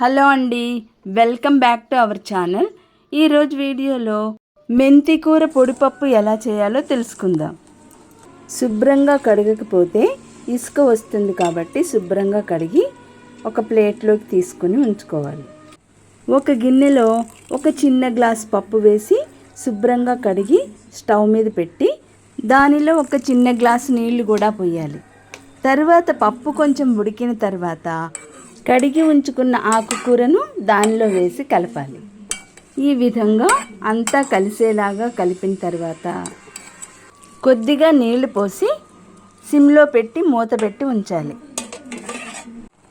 Hello అండి welcome back to our channel. ఈరోజు వీడియోలో మెంతి కూర పొడిపప్పు ఎలా చేయాలో తెలుసుకుందాం. శుభ్రంగా కడగకపోతే ఇసుక వస్తుంది కాబట్టి శుభ్రంగా కడిగి ఒక ప్లేట్లోకి తీసుకొని ఉంచుకోవాలి. ఒక గిన్నెలో ఒక చిన్న గ్లాస్ పప్పు వేసి శుభ్రంగా కడిగి స్టవ్ మీద పెట్టి దానిలో ఒక చిన్న గ్లాసు నీళ్ళు కూడా పోయాలి. తర్వాత పప్పు కొంచెం ఉడికిన తర్వాత కడిగి ఉంచుకున్న ఆకుకూరను దానిలో వేసి కలపాలి. ఈ విధంగా అంతా కలిసేలాగా కలిపిన తర్వాత కొద్దిగా నీళ్ళు పోసి సిమ్లో పెట్టి మూత పెట్టి ఉంచాలి.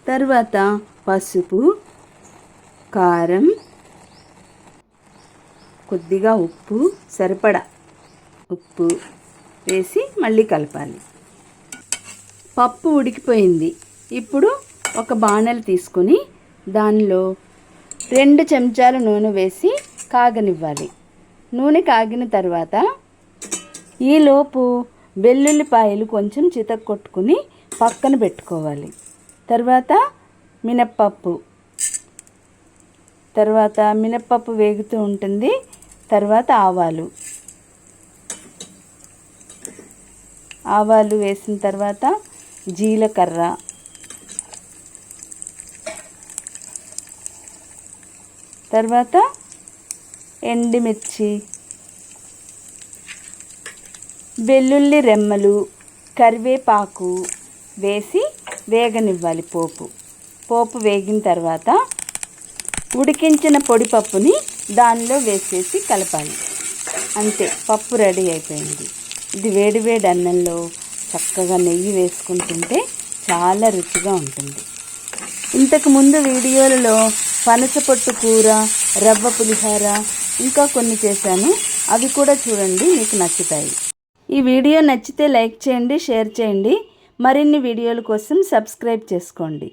తర్వాత పసుపు కారం కొద్దిగా ఉప్పు సరిపడా ఉప్పు వేసి మళ్ళీ కలపాలి. పప్పు ఉడికిపోయింది. ఇప్పుడు ఒక బాణలు తీసుకొని దానిలో రెండు చెంచాల నూనె వేసి కాగనివ్వాలి. నూనె కాగిన తర్వాత ఈలోపు వెల్లుల్లిపాయలు కొంచెం చితక్కొట్టుకుని పక్కన పెట్టుకోవాలి. తర్వాత మినప్పప్పు. తర్వాత మినప్పప్పు వేగుతూ ఉంటుంది. తర్వాత ఆవాలు. ఆవాలు వేసిన తర్వాత జీలకర్ర. తర్వాత ఎండుమిర్చి వెల్లుల్లి రెమ్మలు కరివేపాకు వేసి వేగనివ్వాలి పోపు. పోపు వేగిన తర్వాత ఉడికించిన పొడిపప్పుని దానిలో వేసేసి కలపాలి. అంతే పప్పు రెడీ అయిపోయింది. ఇది వేడి వేడి అన్నంలో చక్కగా నెయ్యి వేసుకుంటుంటే చాలా రుచిగా ఉంటుంది. ఇంతకు ముందు వీడియోలలో పనసపొట్టు కూర రవ్వ పులిహోర ఇంకా కొన్ని చేశాను. అవి కూడా చూడండి మీకు నచ్చుతాయి. ఈ వీడియో నచ్చితే లైక్ చేయండి షేర్ చేయండి. మరిన్ని వీడియోల కోసం సబ్స్క్రైబ్ చేసుకోండి.